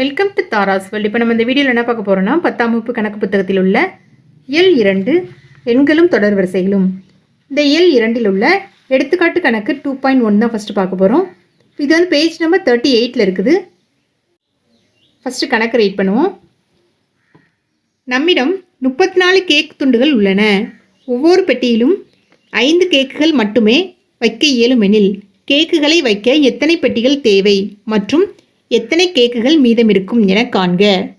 Welcome to Tara's world இப்போ நம்ம இந்த வீடியோவில் என்ன பார்க்க போகிறோம்னா பத்தாம் வகுப்பு கணக்கு புத்தகத்தில் உள்ள எல் இரண்டு எண்களும் தொடர் வரிசைகளும். இந்த எல் இரண்டில் உள்ள எடுத்துக்காட்டு கணக்கு டூ பாயிண்ட் ஒன் தான் ஃபஸ்ட்டு பார்க்க போகிறோம் இது வந்து பேஜ் நம்பர் தேர்ட்டி எயிட்டில் இருக்குது. ஃபஸ்ட்டு கணக்கு ரீட் பண்ணுவோம். நம்மிடம் முப்பத்தி நாலு கேக் துண்டுகள் உள்ளன. ஒவ்வொரு பெட்டியிலும் ஐந்து கேக்குகள் மட்டுமே வைக்க இயலும் எனில் கேக்குகளை வைக்க எத்தனை பெட்டிகள் தேவை மற்றும் எத்தனை கேக்குகள் மீதம் இருக்கும் என காண்க.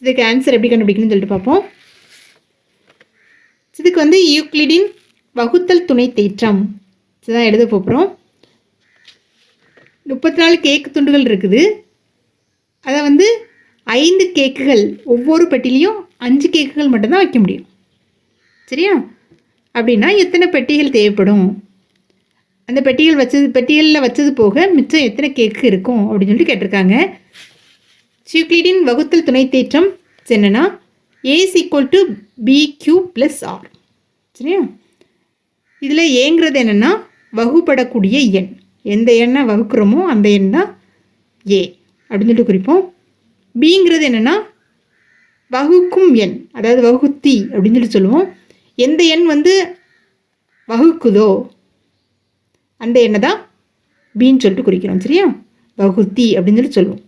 இதுக்கு ஆன்சர் எப்படி கண்டுபிடிக்கணும்னு சொல்லிட்டு பார்ப்போம். இதுக்கு வந்து யூக்ளிடின் வகுத்தல் துணை தேற்றம். இதுதான் எழுத போகிறோம் முப்பத்தி நாலு கேக்கு துண்டுகள் இருக்குது. அதை வந்து ஐந்து கேக்குகள் ஒவ்வொரு பெட்டிலையும் அஞ்சு கேக்குகள் மட்டும்தான் வைக்க முடியும். சரியா? அப்படின்னா எத்தனை பெட்டிகள் தேவைப்படும்? அந்த பெட்டியில் வச்சது பெட்டியலில் வச்சது போக மிச்சம் எத்தனை கேக்கு இருக்கும் அப்படின்னு சொல்லிட்டு கேட்டிருக்காங்க. சியூக்ளிடின் வகுத்தல் துணை தேற்றம் என்னன்னா a's equal to b q plus r சரியா? இதில் ஏங்கிறது என்னென்னா வகுப்படக்கூடிய எண். எந்த எண்ணை வகுக்கிறோமோ அந்த எண் தான் ஏ அப்படின்னு சொல்லிட்டு குறிப்போம். பிங்கிறது என்னென்னா வகுக்கும் எண் அதாவது வகுத்தி அப்படின்னு சொல்லி சொல்லுவோம். எந்த எண் வந்து வகுக்குதோ அந்த எண்ணெய் தான் பின்னு சொல்லிட்டு குறிக்கிறோம் சரியா? வகுத்தி அப்படின்னு சொல்லி சொல்லுவோம்.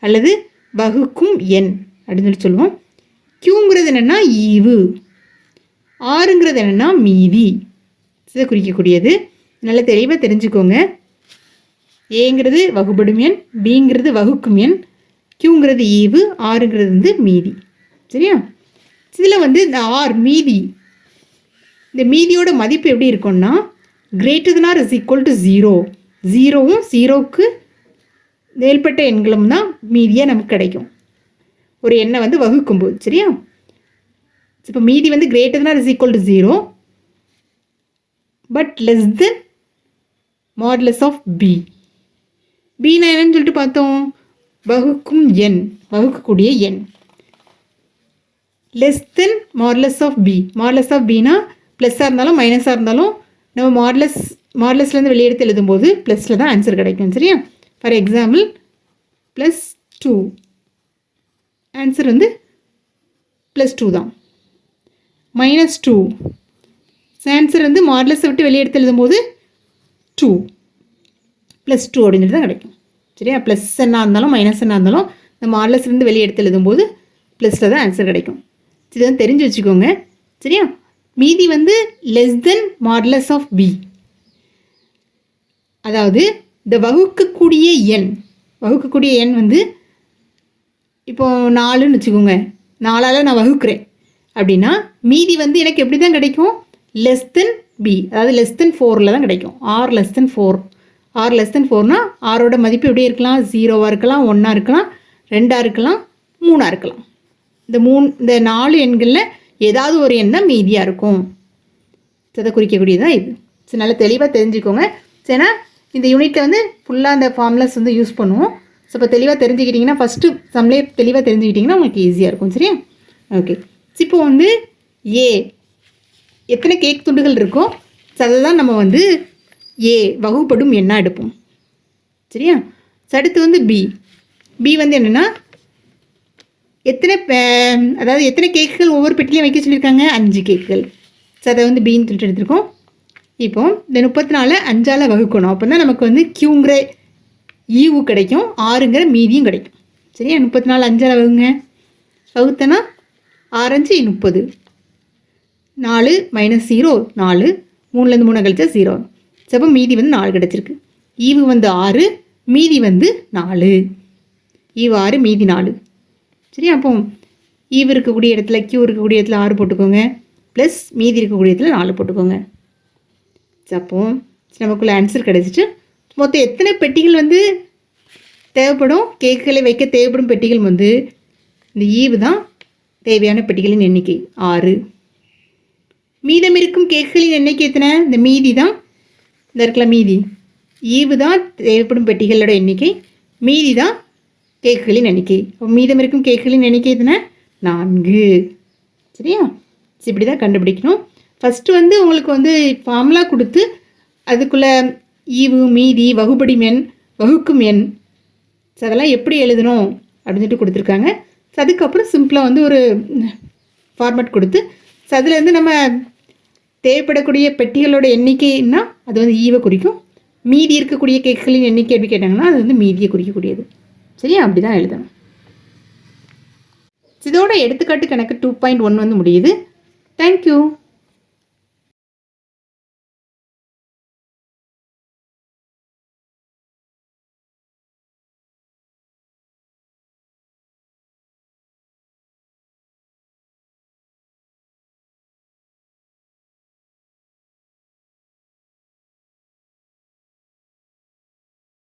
அல்லது வகுக்கும் எண் அப்படின்னு சொல்லி சொல்லுவோம். கியூங்கிறது என்னென்னா ஈவு. ஆறுங்கிறது என்னென்னா மீதி. இதை குறிக்கக்கூடியது. நல்ல தெளிவாக தெரிஞ்சுக்கோங்க. ஏங்கிறது வகுப்படும் எண் பிங்கிறது வகுக்கும் எண் கியூங்கிறது ஈவு ஆறுங்கிறது வந்து மீதி. சரியா? இதில் வந்து இந்த ஆர் மீதி. இந்த மீதியோட மதிப்பு எப்படி இருக்கும்னா greater than r is equal to zero ஜீரோவும் ஜீரோவுக்கு மேல்பட்ட எண்களும் தான் மீதியாக நமக்கு கிடைக்கும். ஒரு எண்ணை வந்து வகுக்கும்போது சரியா? இப்போ மீதி வந்து greater than R is equal to zero but less than modulus of B பின்னா என்னன்னு சொல்லிட்டு பார்த்தோம். வகுக்கும் எண் வகுக்கக்கூடிய எண். Less than modulus of B modulus of பினா ப்ளஸ்ஸாக இருந்தாலும் மைனஸாக இருந்தாலும் நம்ம மாடலஸ் மாடலஸ்லேருந்து வெளியெடுத்து எழுதும்போது ப்ளஸில் தான் ஆன்சர் கிடைக்கும் சரியா? For example plus two answer வந்து ப்ளஸ் டூ தான். மைனஸ் டூ ஆன்சர் வந்து மாடலஸை விட்டு வெளியெடுத்து எழுதும்போது டூ ப்ளஸ் டூ அப்படின்னு சொல்லி தான் கிடைக்கும் சரியா? ப்ளஸ் என்ன இருந்தாலும் மைனஸ் என்ன இருந்தாலும் இந்த மார்லஸ்லேருந்து வெளியே எடுத்து எழுதும்போது ப்ளஸில் தான் ஆன்சர் கிடைக்கும். இதுதான் தெரிஞ்சு வச்சுக்கோங்க சரியா? மீதி வந்து less than modulus of B அதாவது இந்த வகுக்கக்கூடிய எண் வகுக்கக்கூடிய எண் வந்து இப்போ நாலுன்னு வச்சுக்கோங்க. நாலால் நான் வகுக்கிறேன். அப்படின்னா மீதி வந்து எனக்கு எப்படி தான் கிடைக்கும்? லெஸ் தென் பி அதாவது லெஸ் தென் ஃபோரில் தான் கிடைக்கும். R less than four r less than ஃபோர்னால் ஆரோட மதிப்பு எப்படி இருக்கலாம்? ஜீரோவாக இருக்கலாம் ஒன்றா இருக்கலாம் ரெண்டாக இருக்கலாம் மூணாக இருக்கலாம். இந்த மூணு இந்த நாலு எண்களில் ஏதாவது ஒரு எண்ணம் மீதியாக இருக்கும். இதை குறிக்கக்கூடியதான் இது. சரி நல்லா தெளிவாக தெரிஞ்சுக்கோங்க. ஏன்னா இந்த யூனிட்டில் வந்து ஃபுல்லாக அந்த ஃபார்முலாஸ் வந்து யூஸ் பண்ணுவோம். ஸோ இப்போ தெளிவாக தெரிஞ்சுக்கிட்டிங்கன்னா ஃபஸ்ட்டு சம்லே தெளிவாக தெரிஞ்சுக்கிட்டிங்கன்னா உங்களுக்கு ஈஸியாக இருக்கும் சரியா? ஓகே இப்போ வந்து ஏ எத்தனை கேக் துண்டுகள் இருக்கோ so அதை தான் நம்ம வந்து ஏ வகுப்படும் எண்ணா எடுப்போம். சரியா? அடுத்து வந்து பி பி வந்து என்னென்னா எத்தனை பே- அதாவது எத்தனை கேக்குகள் ஒவ்வொரு பெட்டிலையும் வைக்க சொல்லியிருக்காங்க? அஞ்சு கேக்குகள். ஸோ அதை வந்து பீன் சொல்லிட்டு எடுத்திருக்கோம். இப்போ இந்த முப்பத்தி நாலு அஞ்சால் வகுக்கணும். அப்போ தான் நமக்கு வந்து கியூங்கிற ஈவு e கிடைக்கும் ஆறுங்கிற மீதியும் கிடைக்கும். சரியா? முப்பத்தி நாலு அஞ்சால் வகுங்க. வகுத்தனா ஆரஞ்சு முப்பது. நாலு மைனஸ் ஜீரோ நாலு. மூணுலேருந்து மூணு கழிச்சா ஜீரோ அப்போ மீதி வந்து நாலு கிடச்சிருக்கு. ஈவு e வந்து ஆறு மீதி வந்து நாலு. E ஈவு ஆறு மீதி நாலு. சரி அப்போ ஈவ் இருக்கக்கூடிய இடத்துல கியூ இருக்கக்கூடிய இடத்துல ஆறு போட்டுக்கோங்க. ப்ளஸ் மீதி இருக்கக்கூடிய இடத்துல நாலு போட்டுக்கோங்க. சரி, அப்போ நமக்குள்ள ஆன்சர் கிடைச்சிட்டு மொத்தம் எத்தனை பெட்டிகள் வந்து தேவைப்படும்? கேக்குகளை வைக்க தேவைப்படும் பெட்டிகள் வந்து இந்த ஈவு தான் தேவையான பெட்டிகளின் எண்ணிக்கை. ஆறு. மீதம் இருக்கும் கேக்குகளின் எண்ணிக்கை எத்தனை? இந்த மீதி தான். இந்த இருக்கல மீதி. ஈவு தான் தேவைப்படும் பெட்டிகளோட எண்ணிக்கை. மீதி தான் கேக்குகளின் எண்ணிக்கை. மீதம் இருக்கும் கேக்குகளின் எண்ணிக்கை எதுனா நான்கு. சரியா? இப்படி தான் கண்டுபிடிக்கணும். ஃபஸ்ட்டு வந்து உங்களுக்கு வந்து ஃபார்முலா கொடுத்து அதுக்குள்ளே ஈவு மீதி வகுபடி எண் வகுக்கும் எண். ஸோ அதெல்லாம் எப்படி எழுதணும் அப்படின்னு சொல்லிட்டு கொடுத்துருக்காங்க. ஸோ அதுக்கப்புறம் சிம்பிளாக வந்து ஒரு ஃபார்மேட் கொடுத்து ஸோ அதுலேருந்து நம்ம தேவைப்படக்கூடிய பெட்டிகளோட எண்ணிக்கைன்னா அது வந்து ஈவை குறிக்கும். மீதி இருக்கக்கூடிய கேக்குகளின் எண்ணிக்கை எப்படி கேட்டாங்கன்னா அது வந்து மீதியை குறிக்கக்கூடியது. சரியா அப்படி தான் எழுதணும். இதோட எடுத்துக்காட்டு கணக்கு டூ பாயிண்ட் ஒன் வந்து முடியுது. தேங்க்யூ